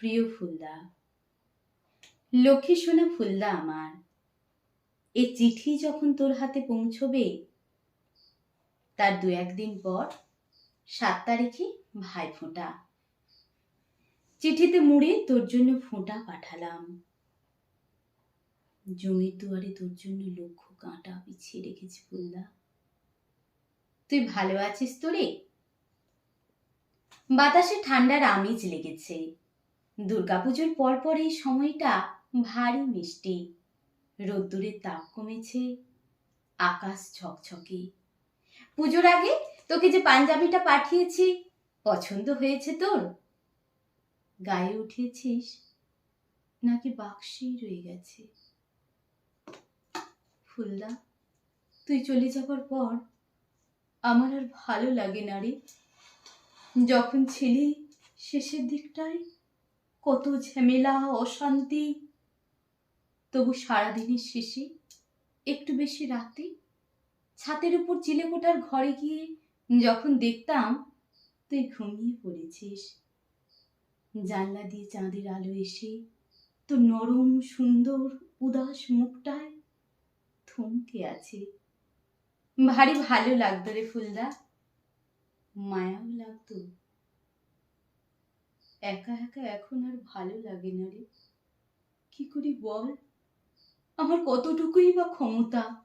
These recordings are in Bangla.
প্রিয় ফুলদা লক্ষ্মী সোনা ফুলদা আমার, এ চিঠি যখন তোর হাতে পৌঁছবে, তার দু একদিন পর সাত তারিখে ভাই ফোঁটা। চিঠিতে মুড়ে তোর জন্য ফোঁটা পাঠালাম। জমির দুয়ারে তোর জন্য লক্ষ কাঁটা বিছিয়ে রেখেছি ফুলদা। তুই ভালো আছিস তোরে? বাতাসে ঠান্ডার আমেজ লেগেছে। দুর্গাপুজোর পর পর এই সময়টা ভারী মিষ্টি। রোদ্দুরের তাপ কমেছে, আকাশ ঝকঝকে। পুজোর আগে তোকে যে পাঞ্জাবিটা পাঠিয়েছি, পছন্দ হয়েছে তোর? গায়ে উঠিয়েছিস নাকি বাক্সেই রয়ে গেছে? ফুলদা, তুই চলে যাবার পর আমার আর ভালো লাগে না রে। যখন ছিলি শেষের দিকটায় কত ঝামেলা, অশান্তি। তবু সারাদিনের শেষে একটু বেশি রাতে ছাতের উপর চিলেকোটার ঘরে গিয়ে যখন দেখতাম, তুই ঘুমিয়ে পড়েছিস। জানলা দিয়ে চাঁদের আলো এসে তো নরম, সুন্দর, উদাস মুখটায় থমকে আছে। ভারী ভালো লাগতো রে ফুলদা। মায়াও লাগতো। একা একা এখন আর ভালো লাগে না রে। কি করি বল? আমার কতটুকুই বা ক্ষমতা?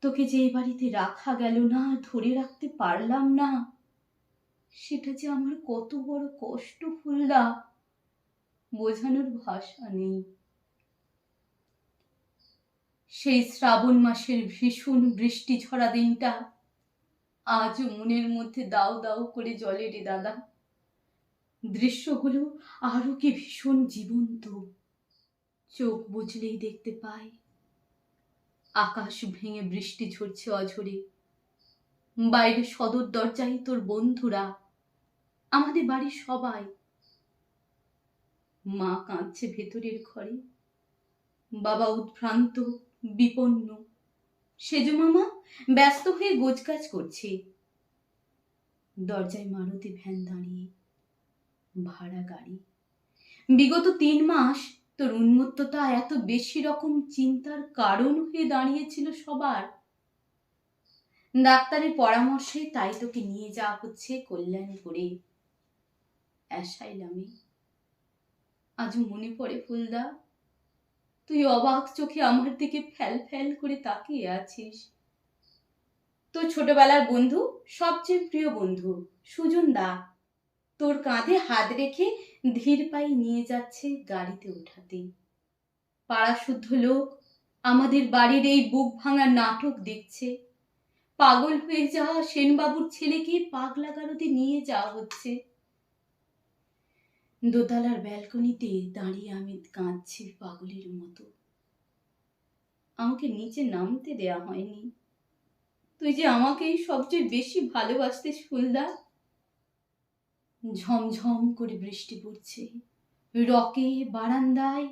তোকে যে এই বাড়িতে রাখা গেল না, ধরে রাখতে পারলাম না, সেটা যে আমার কত বড় কষ্ট ফুলদা। বোঝানোর ভাষা নেই। সেই শ্রাবণ মাসের ভীষণ বৃষ্টি ঝরা দিনটা আজ মনের মধ্যে দাও দাও করে জলে রে দাদা। দৃশ্যগুলো আরও কি ভীষণ জীবন্ত। চোখ বুঝলেই দেখতে পাই। আকাশ ভেঙে বৃষ্টি ঝরছে অঝরে। বাইরে সদর দরজায় তোর বন্ধুরা। আমাদের বাড়ির সবাই। মা কাঁদছে ভেতরের ঘরে। বাবা উদ্ভ্রান্ত, বিপন্ন। সেজু মামা, ব্যস্ত হয়ে গোজকাজ করছে। দরজায় মারুতি ভ্যান দাঁড়িয়ে। ভাড়া গাড়ি। বিগত তিন মাস তোর উন্মত্ততা এত বেশি রকম চিন্তার কারণ হয়ে দাঁড়িয়েছিল সবার। ডাক্তারের পরামর্শে তাই তোকে নিয়ে যাওয়া হচ্ছে কল্যাণপুরে। অ্যাসাইলামে। আজ মনে পড়ে ফুলদা, তুই অবাক চোখে আমার দিকে ফ্যাল ফ্যাল করে তাকিয়ে আছিস। তোর ছোটবেলার বন্ধু, সবচেয়ে প্রিয় বন্ধু সুজন দা। তোর কাঁধে হাত রেখে ধীর পায়ে নিয়ে যাচ্ছে গাড়িতে ওঠাতে। পাড়াশুদ্ধ লোক আমাদের বাড়ির এই বুক ভাঙা নাটক দেখছে। পাগল হয়ে যাওয়া সেনবাবুর ছেলেকে পাগলা গারদে নিয়ে যাওয়া হচ্ছে। দোতলার ব্যালকনিতে দাঁড়িয়ে আমি কাঁদছি পাগলের মতো। আমাকে নিচে নামতে দেয়া হয়নি। তুই যে আমাকেই সবচেয়ে বেশি ভালোবাসতিস ফুলদা। ঝমঝম করে বৃষ্টি পড়ছে। রকে বারান্দায়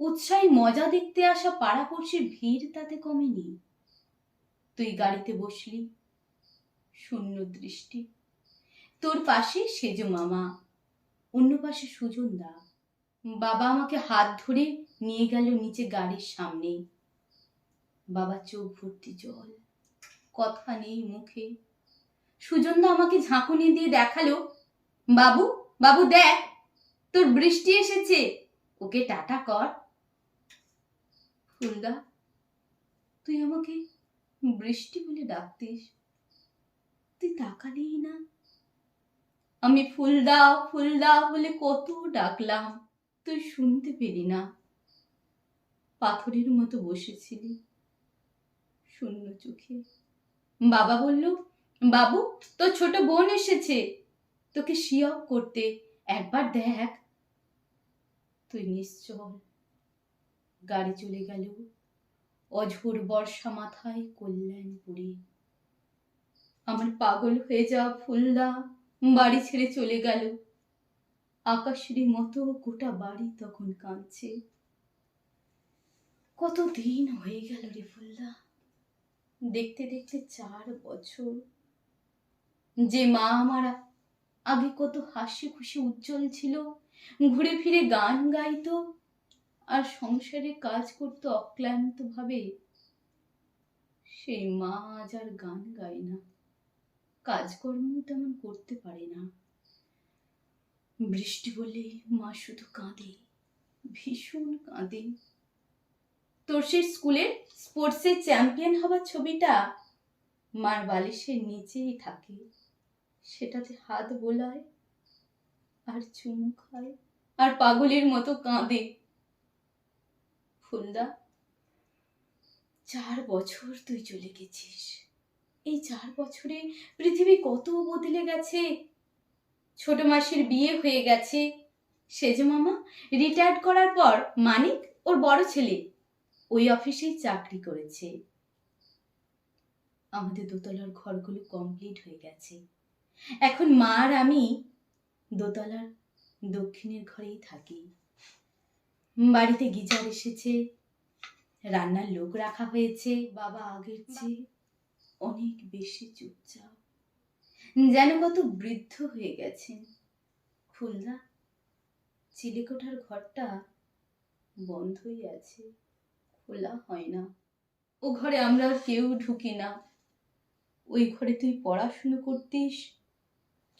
উৎসাহী মজা দেখতে আসা পাড়াপড়শির ভিড় তাতে কমেনি। তুই গাড়িতে বসলি, শূন্য দৃষ্টি। তোর পাশে সেজো মামা, অন্য পাশে সুজন দা বাবা আমাকে হাত ধরে নিয়ে গেল নিচে গাড়ির সামনে। বাবা চোখ ভর্তি জল, কথা নেই মুখে। সুজনদা আমাকে ঝাঁকুনি দিয়ে দেখাল বাবু বাবু দেখ, তোর বৃষ্টি এসেছে। ওকে টাটা কর। ফুলদা, তুই আমাকে বৃষ্টি বলে ডাকতিস। তুই তাকালেই না। আমি ফুলদা ফুলদা বলে কত ডাকলাম, তুই শুনতে পেলি না। পাথরের মতো বসেছিলি শূন্য চোখে। বাবা বলল, বাবু, তোর ছোট বোন এসেছে। তোকে শিয়ক করতে একবার দেখ। তুই নিশ্চল। গাড়ি চলে গেল। অঝোর বর্ষা মাথায় কল্যাণপুরে। আমার পাগল হয়ে যাওয়া ফুলদা বাড়ি ছেড়ে চলে গেল। আকাশের মতো গোটা বাড়ি তখন কাঁদছে। কত দিন হয়ে গেল রে ফুলদা। দেখতে দেখতে চার বছর। যে মা আমার আগে কত হাসি খুশি উজ্জ্বল ছিল, ঘুরে ফিরে গান গাইতো, আর সংসারে কাজ করতো অক্লান্ত ভাবে সেই মা আজ আর গান গায় না, কাজকর্ম তেমন করতে পারে না। বৃষ্টি বলে মা শুধু কাঁদে, ভীষণ কাঁদে। তোর সেই স্কুলের স্পোর্টসের চ্যাম্পিয়ন হবার ছবিটা মার বালিশের নিচেই থাকে। সেটাতে হাত বোলায় আর চুমু খায় আর পাগলের মতো কাঁদে। ফুলদা, চার বছর তুই চলে গেছিস। এই চার বছরে পৃথিবী কত বদলে গেছে? ছোট মাসির বিয়ে হয়ে গেছে। সেজ মামা রিটায়ার্ড করার পর মানিক ওর বড় ছেলে, ওই অফিসেই চাকরি করেছে। আমাদের দোতলার ঘরগুলো কমপ্লিট হয়ে গেছে। এখন মা আর আমি দোতলার দক্ষিণের ঘরেই থাকি। বাড়িতে গিজার এসেছে, রান্নার লোক রাখা হয়েছে, বাবা আগের চেয়ে অনেক বেশি চুপচাপ। যেন কত বৃদ্ধ হয়ে গেছেন। ফুলদা চিলেকোঠার ঘরটা বন্ধই আছে, খোলা হয় না। ও ঘরে আমরা কেউ ঢুকি না। ওই ঘরে তুই পড়াশুনো করতিস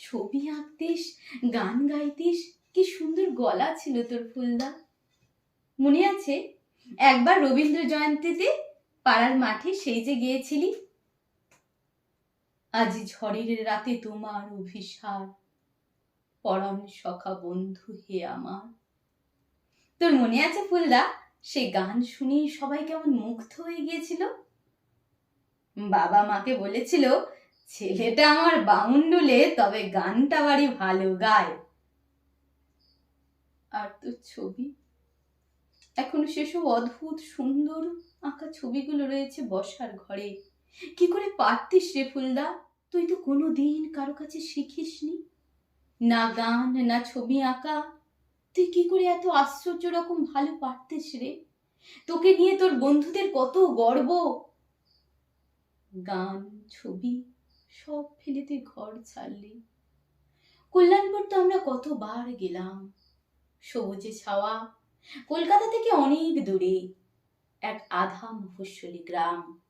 ছবি আঁকতিস, গান গাইতিস, কি সুন্দর গলা ছিল তোর ফুলদা মনে আছে, একবার রবীন্দ্র জয়ন্তীতে পাড়ার মাঠে সেই যে গিয়েছিলি? আজ ঝড়ের রাতে তোমার অভিসার, পরম সখা বন্ধু হে আমার। তোর মনে আছে ফুলদা সে গান শুনি সবাই কেমন মুগ্ধ হয়ে গিয়েছিল? বাবা মাকে বলেছিল ছেলেটা আমার বাউন্ডুলে, তবে গানটা বাড়ি ভালো গায়। আর তোর ছবি? এখনও সেসব অদ্ভুত, সুন্দর আঁকা ছবিগুলো রয়েছে বসার ঘরে। কি করে পারতিস রে ফুলদা? তুই তো কোনো দিন কারও কাছে শিখিসনি। না গান, না ছবি আঁকা। তুই কি করে এত আশ্চর্য রকম ভালো পারতিস রে? তোকে নিয়ে তোর বন্ধুদের কত গর্ব। গান, ছবি সব ফেলে তুই ঘর ছাড়লি। কল্যাণপুর তো আমরা কতবার গেলাম। সবুজে ছাওয়া, কলকাতা থেকে অনেক দূরে, এক আধা মফস্বলী গ্রাম।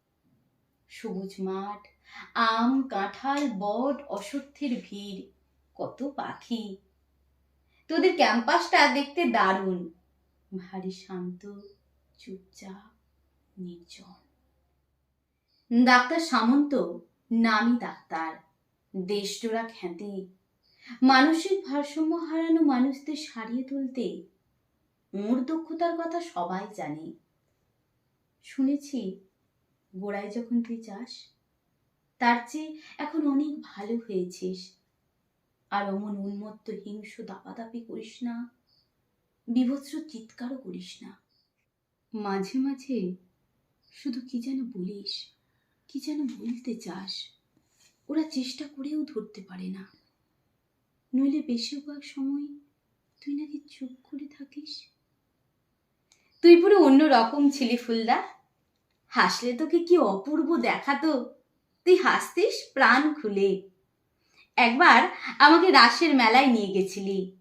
সবুজ মাঠ, আম, কাঁঠাল, বট, অশ্বত্থের ভিড়, কত পাখি। তোদের ক্যাম্পাসটা দেখতে দারুণ, ভারী শান্ত, চুপচাপ, নির্জন। ডাক্তার সামন্ত নামি ডাক্তার। দেশজোড়া খ্যাতি। মানসিক ভারসাম্য হারানো মানুষদের সারিয়ে তুলতে ওর দক্ষতার কথা সবাই জানে। শুনেছি, গোড়ায় যখন তুই চাস তার চেয়ে এখন অনেক ভালো হয়েছিস। আর অমন উন্মত্ত হিংস দাপাদাপি করিস না, বিভৎস চিৎকারও করিস না। মাঝে মাঝে শুধু কি যেন বলিস। কি যেন বলতে চাস? ওরা চেষ্টা করেও ধরতে পারে না। নইলে বেশিরভাগ সময় তুই নাকি চুপ করে থাকিস? তুই পুরো অন্য রকম ছিলি ফুলদা। হাসলে তোকে কি অপূর্ব দেখাতো? তুই হাসতিস, প্রাণ খুলে। একবার আমাকে রাসের মেলায় নিয়ে গেছিলি।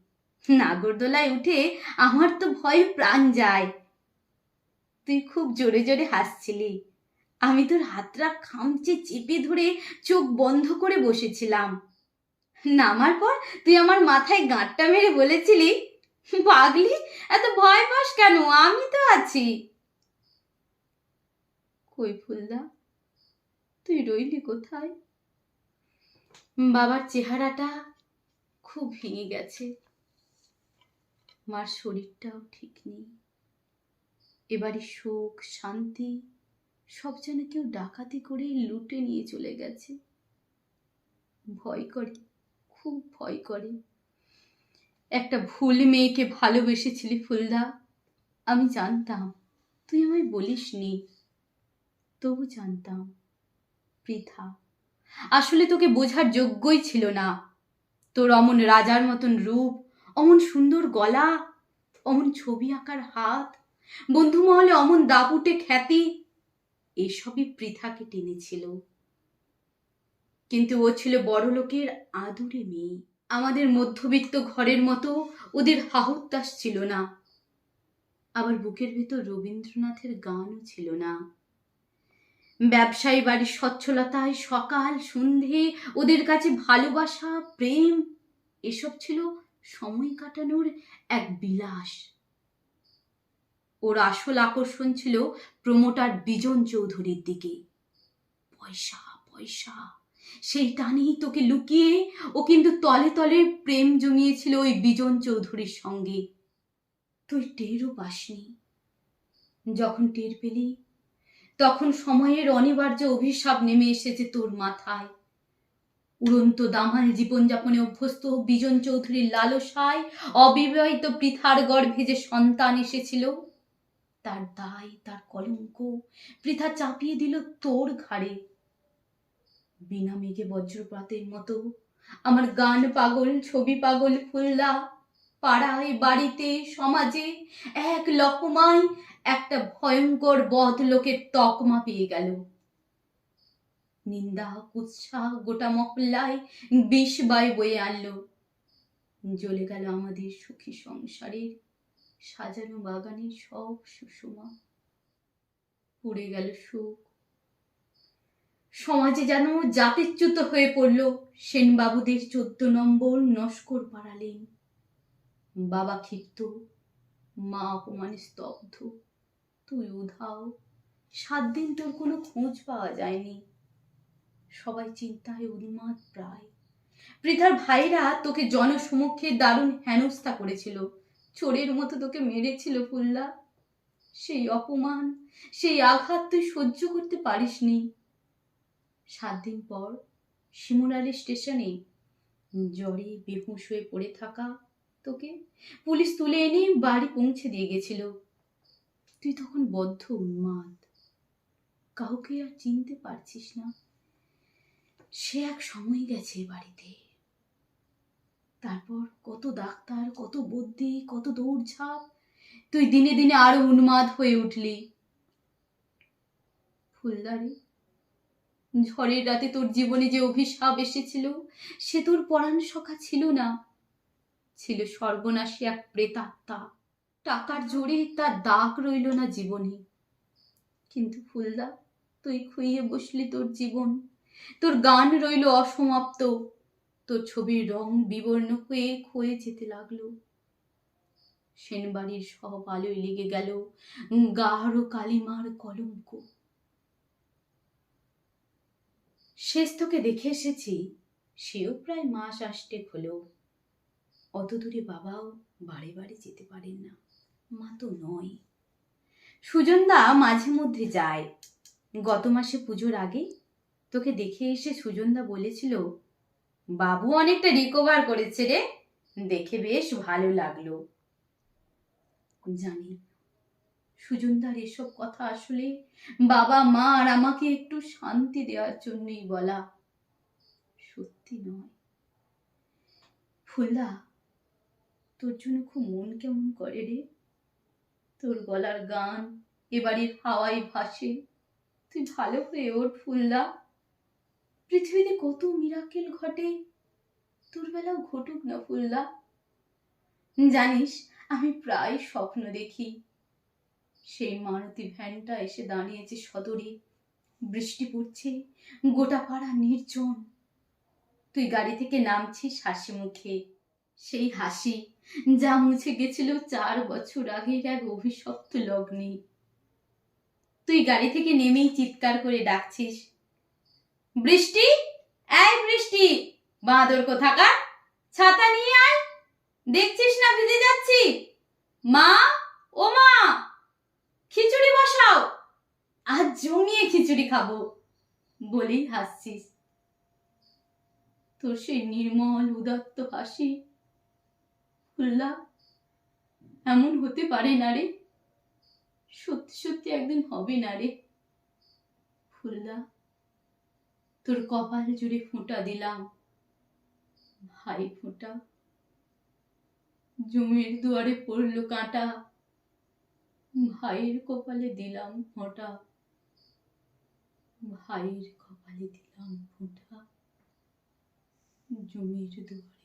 নাগরদোলায় উঠে আমার তো ভয় প্রাণ যায়। তুই খুব জোরে জোরে হাসছিলি। আমি তোর হাতটা খামচে চেপে ধরে চোখ বন্ধ করে বসেছিলাম। নামার পর তুই আমার মাথায় গাঁটটা মেরে বলেছিলি, পাগলি, এত ভয় পাস কেন? আমি তো আছি। কই ফুলদা, তুই রইলি কোথায়? বাবার চেহারাটা খুব ভেঙে গেছে। মার শরীরটাও ঠিক নেই। এবারে সুখ শান্তি সব যেন কেউ ডাকাতি করে লুটে নিয়ে চলে গেছে। ভয় করে, খুব ভয় করে। একটা ভুল মেয়েকে ভালোবেসেছিলি ফুলদা, আমি জানতাম। তুই আমায় বলিসনি, তবু জানতাম, পৃথা। আসলে তোকে বোঝার যোগ্যই ছিল না। তোর অমন রাজার মতন রূপ, অমন সুন্দর গলা, অমন ছবি আঁকার হাত বন্ধু মহলে অমন দাপুটে খ্যাতি এসবই পৃথাকে টেনেছিল। কিন্তু ও ছিল বড় লোকের আদুরে মেয়ে। আমাদের মধ্যবিত্ত ঘরের মতো ওদের হাহুত্তাস ছিল না। আবার বুকের ভেতর রবীন্দ্রনাথের গানও ছিল না। ব্যবসায়ী বাড়ির সচ্ছলতায় সকাল সন্ধে ওদের কাছে ভালোবাসা, প্রেম, এসব ছিল সময় কাটানোর এক বিলাস। ওর আসল আকর্ষণ ছিল প্রমোটার বিজন চৌধুরীর দিকে। পয়সা পয়সা। সেই টানেই তোকে লুকিয়ে ও কিন্তু তলে তলে প্রেম জমিয়েছিল ওই বিজন চৌধুরীর সঙ্গে। তুই টেরও পাসনি। যখন টের পেলি, তখন সময়ের অনিবার্য অভিশাপ নেমে এসেছে তোর মাথায়। উড়ন্ত দামাল জীবনযাপনে অভ্যস্ত বিজন চৌধুরীর লালসায় অবিবাহিত পৃথার গর্ভে যে সন্তান এসেছিল তার দায়, তার কলঙ্ক। পৃথা চাপিয়ে দিল তোর ঘাড়ে। বিনা মেঘে বজ্রপাতের মতো আমার গান পাগল, ছবি পাগল ফুল্লা পাড়ায়, বাড়িতে, সমাজে এক লকমায় একটা ভয়ঙ্কর বধ লোকের তকমা পেয়ে গেল। নিন্দা, কুৎসা গোটা মহল্লায় বিষ বাই বয়ে আনলো। জ্বলে গেল আমাদের সুখী সংসারের সাজানো বাগানের সব সুষমা। পুড়ে গেল সুখ। সমাজে যেন জাতিচ্যুত হয়ে পড়ল সেনবাবুদের চোদ্দ নম্বর নস্কর পাড়ালেন। বাবা ক্ষিপ্ত, মা অপমানে স্তব্ধ। তুই উধাও, সাত দিন তোর কোনো খোঁজ পাওয়া যায়নি। সবাই চিন্তায় উন্মাদ প্রায়। পৃথার ভাইরা তোকে জনসমক্ষে দারুণ হেনস্থা করেছিল। চোরের মতো তোকে মেরেছিল ফুল্লা। সেই অপমান, সেই আঘাত তুই সহ্য করতে পারিসনি। সাত দিন পর শিমুরালি স্টেশনে জ্বরে বেহুশ হয়ে পড়ে থাকা তোকে পুলিশ তুলে এনে বাড়ি পৌঁছে দিয়ে গেছিল। তুই তখন বদ্ধ, উন্মাদ। কাউকে আর চিনতে পারছিস না। সে এক সময় গেছে বাড়িতে। তারপর কত ডাক্তার, কত বুদ্ধি, কত দৌড়ঝাঁপ। তুই দিনে দিনে আরও উন্মাদ হয়ে উঠলি। ফুলদারি, ঝড়ের রাতে তোর জীবনে যে অভিশাপ এসেছিল, সে তোর পরাণ সখা ছিল না। ছিল সর্বনাশী এক প্রেতাত্মা। টাকার জোরে তার দাগ রইল না জীবনে। কিন্তু ফুলদা, তুই খুইয়ে বসলি তোর জীবন। তোর গান রইল অসমাপ্ত। তোর ছবির রং বিবর্ণ হয়ে ক্ষয়ে যেতে লাগল। সেনবাড়ির সব আলোয় লেগে গেল গাঢ় কালিমার কলঙ্ক। শেষ তোকে দেখে এসেছি, সেও প্রায় মাস আষ্টেক হলো। অত দূরে বাবাও বাড়ি বাড়ি যেতে পারেন না, মা তো নয়। সুজনদা মাঝে মধ্যে যায়। গত মাসে পুজোর আগে তোকে দেখে এসে সুজনদা বলেছিল বাবু অনেকটা রিকভার করেছে রে। দেখে বেশ ভালো লাগল। জানি, সুজনদার এসব কথা আসলে বাবা, মা আর আমাকে একটু শান্তি দেওয়ার জন্যই বলা। সত্যি নয়। ফুলদা, তোর জন্য খুব মন কেমন করে রে। তোর গলার গান এবারের হাওয়ায় ভাসে। তুই ভালো হয়ে ওঠ ফুলদা। পৃথিবীতে কত মিরাকেল ঘটে? তোর বেলাও ঘটুক না ফুলদা জানিস, আমি প্রায় স্বপ্ন দেখি। সেই মারুতি ভ্যানটা এসে দাঁড়িয়েছে সদরে। বৃষ্টি পড়ছে, গোটা পাড়া নির্জন। তুই গাড়ি থেকে নামছিস হাসি মুখে। সেই হাসি যা মুছে গেছিল চার বছর আগের এক অভিশপ্ত লগ্নে। তুই গাড়ি থেকে নেমেই চিৎকার করে ডাকছিস বৃষ্টি? এই বৃষ্টি। বাঁদর কোথাকার? ছাতা নিয়ে আয়। দেখছিস না ভিজে যাচ্ছি? মা, ও মা, খিচুড়ি বসাও। আজ জমিয়ে খিচুড়ি খাব বলেই হাসছিস। তোর সেই নির্মল, উদাত্ত হাসি, ফুল্লা এমন হতে পারে না রে? সত্যি সত্যি একদিন হবে না রে? ফুল্লা তোর কপাল জুড়ে ফোঁটা দিলাম, ভাই ফোঁটা। জমির দুয়ারে পড়ল কাঁটা, ভাইয়ের কপালে দিলাম ফোঁটা। ভাইয়ের কপালে দিলাম ফোঁটা। জমির দুয়ারে